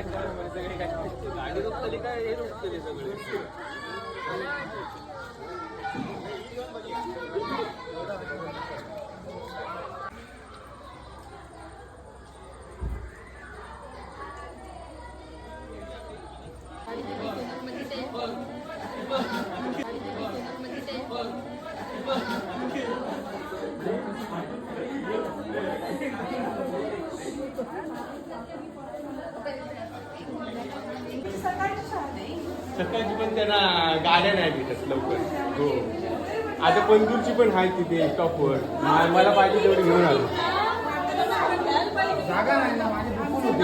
गाडी रोखतली काय हे रोखतली सगळे. सकाळची पण त्यांना गाड्या नाही भेटत लवकर. हो. आता पंदूरची पण आहे तिथे टॉपवर. मला पाहिजे तेवढी घेऊन आलो. जागा नाही ना माझी भरपूर होती.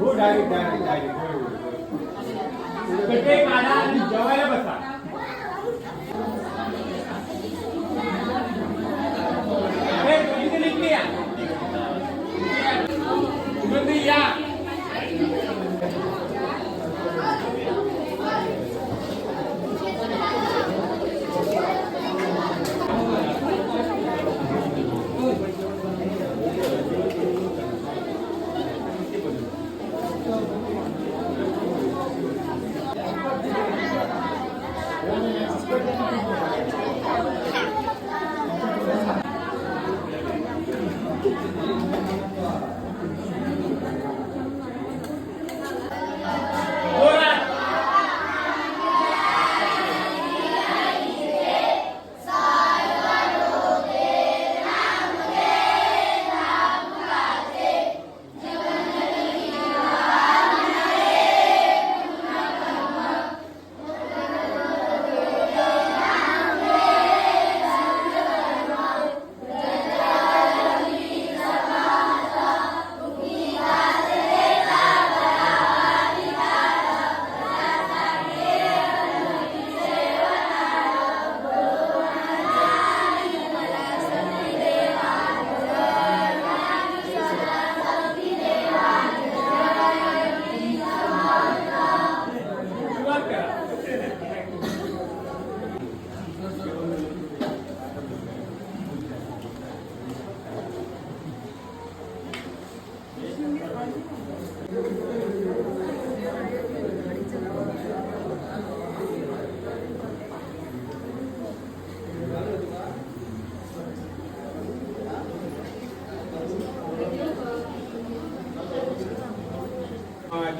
हो डायरेक्ट डायरेक्ट डायरेक्ट जेवायला बसा.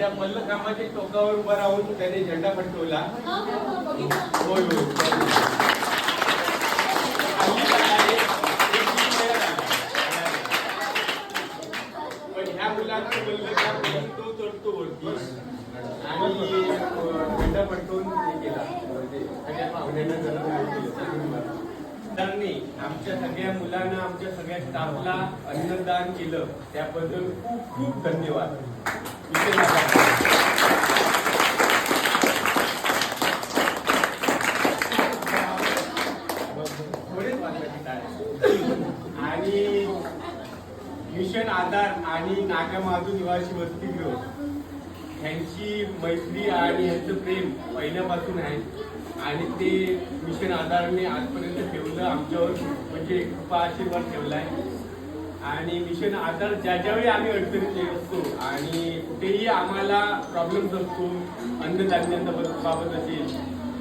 त्या मल्लखांबाच्या टोकावर उभा राहून त्याने झेंडा फडकवला. होय होय. पण ह्या मल्लखांब तो चढतो वरती आणि झेंडा फडकवून हे केला. म्हणजे सगळ्या पाहुण्यांना जरा हे केलं, सांगून मला. त्यांनी आमच्या सगळ्या मुलांना आमच्या सगळ्या स्टाफला अन्नदान केलं. त्याबद्दल खूप खूप धन्यवाद. आणि मिशन आधार आणि नागामाधू निवासी वसतिगृह ह्यांची मैत्री आणि यांचं प्रेम पहिल्यापासून आहे. आणि ते मिशन आधारने आजपर्यंत ठेवलं आमच्यावर म्हणजे कृपा आशीर्वाद आहे. आणि मिशन आधार ज्या ज्यावेळी आम्ही अडचणीत येत असतो आणि कुठेही आम्हाला प्रॉब्लेम्स असतो अन्नधान्याचा बाबत असेल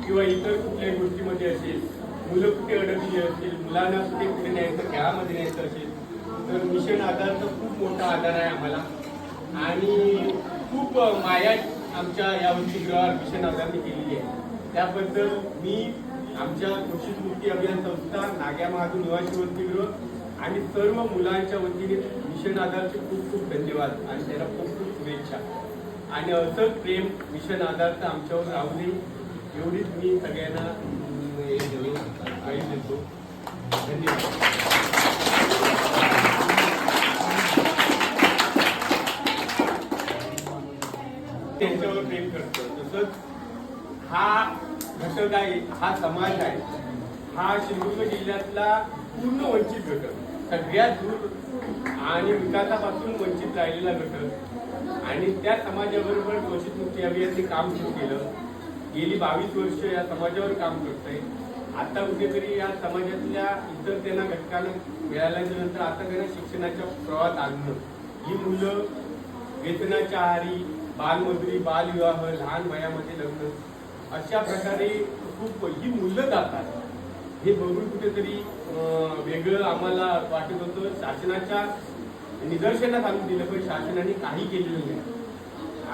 किंवा इतर कुठल्याही गोष्टीमध्ये असेल मुलं कुठे अडकली असतील मुलांना कुठे कुठे न्यायचं खेळामध्ये न्यायचं असेल तर मिशन आधारचा खूप मोठा आधार आहे आम्हाला. आणि खूप माया आमच्या या वसतिगृहावर मिशन आधारने केलेली आहे. त्याबद्दल मी आमच्या कृषी मुक्ती अभियान संस्था नाग्या महादू निवासी वसतिगृह आणि सर्व मुलांच्या वतीने मिशन आधारचे खूप खूप धन्यवाद आणि त्याला खूप खूप शुभेच्छा. आणि असंच प्रेम मिशन आधारचं आमच्यावर राहू नये एवढीच मी सगळ्यांना हे देतो, देतो. धन्यवाद. त्यांच्यावर प्रेम करतो. तसंच हा घटक आहे हा समाज आहे हा सिंधुदुर्ग जिल्ह्यातला पूर्ण वंचित घटक. सगळ्यात दूर आणि विकासापासून वंचित राहिलेला घटक आणि त्या समाजाबरोबर शोषित मुक्ती अभियानने काम सुरू केलं. गेली बावीस वर्ष या समाजावर काम करतंय. आता कुठेतरी या समाजातल्या इतर त्यांना घटकांना मिळाल्याच्या नंतर आता त्यांना शिक्षणाच्या प्रवाहात आणणं. ही मुलं वेतनाच्या आहारी बालमजुरी बालविवाह लहान वयामध्ये लग्न अशा प्रकारे खूप ही मुलं जातात. हे बघून कुठेतरी वेगळं आम्हाला वाटत होतं. शासनाच्या निदर्शनात आणून दिलं पण शासनाने काही केलेलं नाही.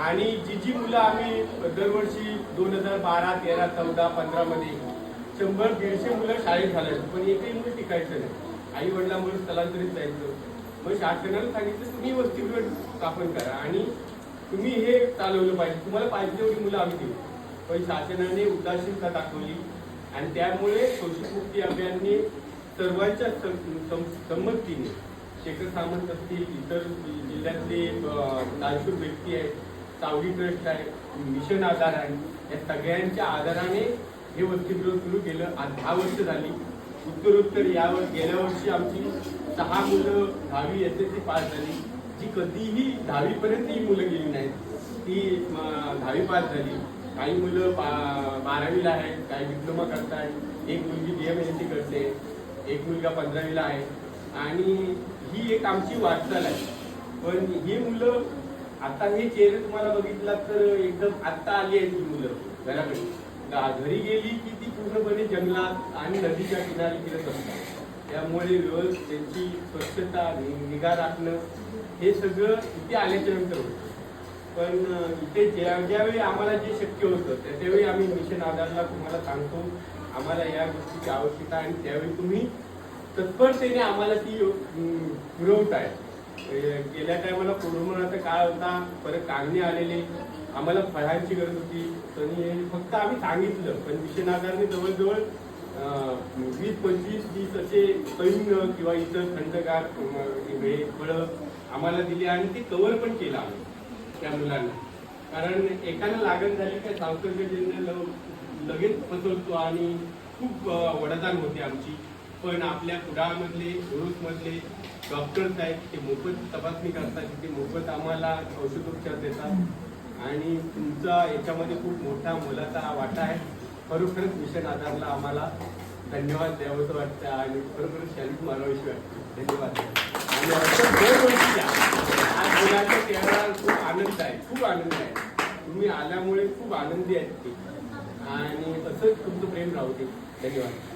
आणि जी जी मुलं आम्ही दरवर्षी दोन हजार बारा तेरा चौदा पंधरा मध्ये शंभर दीडशे मुलं शाळेत घालायचं. पण एकही मुलं टिकायचं नाही. आई वडिलांमुळे स्थलांतरित जायचं. मग शासनाने सांगितलं तुम्ही वस्तीगृह स्थापन करा आणि तुम्ही हे चालवलं पाहिजे. तुम्हाला पाहिजे तेवढी मुलं आम्ही देऊ पण शासनाने उदासीनता दाखवली. आणि त्यामुळे शोषणमुक्ती अभियानने सर्वांच्या संमतीने शेखर सामंत असतील इतर जिल्ह्यातले दानशूर व्यक्ती आहेत सावली ट्रस्ट आहे मिशन आधार आहे या सगळ्यांच्या आधाराने हे वसतिगृह सुरू केलं. आज दहा वर्ष झाली. उत्तरोत्तर यावर गेल्या वर्षी आमची सहा मुलं दहावी एस एस सी पास झाली. जी कधीही दहावीपर्यंत ही मुलं गेली नाहीत. ती दहावी पास झाली. काही मुलं बा- बारावीला आहेत काही डिप्लोमा करतात एक मुलगी बी एम एस सी करते एक मुलगा पंधरावीला आहे. आणि ही एक आमची वाटचाल आहे. पण ही मुलं आता हे चेहरे तुम्हाला बघितला तर एकदम आत्ता आली आहेत ही मुलं घराकडे. घरी गेली की ती पूर्णपणे जंगलात आणि नदीच्या किनारी फिरत असतात त्यामुळे रोज त्यांची स्वच्छता नि- निगा राखणं हे सगळं इथे आल्याच्यानंतर होतं. पण अं, इथे ज्या ज्यावेळी आम्हाला जे शक्य होतं त्याच्यावेळी आम्ही मिशन आधारला तुम्हाला सांगतो आम्हाला या गोष्टीची आवश्यकता आणि त्यावेळी तुम्ही तत्परतेने आम्हाला ती पुरवताय गेल्या टायमाला कोरोनाचा काळ होता परत कागणे आलेले आम्हाला फळांची गरज होती आणि फक्त आम्ही सांगितलं पण मिशन आधारने जवळजवळ वीस पंचवीस तीस असे पैन किंवा इतर थंडगार हे फळं आम्हाला दिली आणि ते कव्हर पण केलं आम्ही. त्या मुलांना. कारण एकाला लागण झाली काय संसर्गजन्य लगेच पसरतो आणि खूप वडदान होते आमची. पण आपल्या कुडाळमधले मधले डॉक्टर्स आहेत ते मोफत तपासणी करतात. ते मोफत आम्हाला औषधोपचार देतात. आणि तुमचा याच्यामध्ये खूप मोठा मोलाचा वाटा आहे. खरोखरच मिशन आधारला आम्हाला धन्यवाद द्यावंसं वाटतं आणि खरोखरच शालीत मारावीशी वाटते. धन्यवाद. आणि आज मुलाच्या चेहरा खूप आनंद आहे खूप आनंद आहे. तुम्ही आल्यामुळे खूप आनंदी आहेत ते. आणि असंच तुमचं प्रेम राहू दे. धन्यवाद.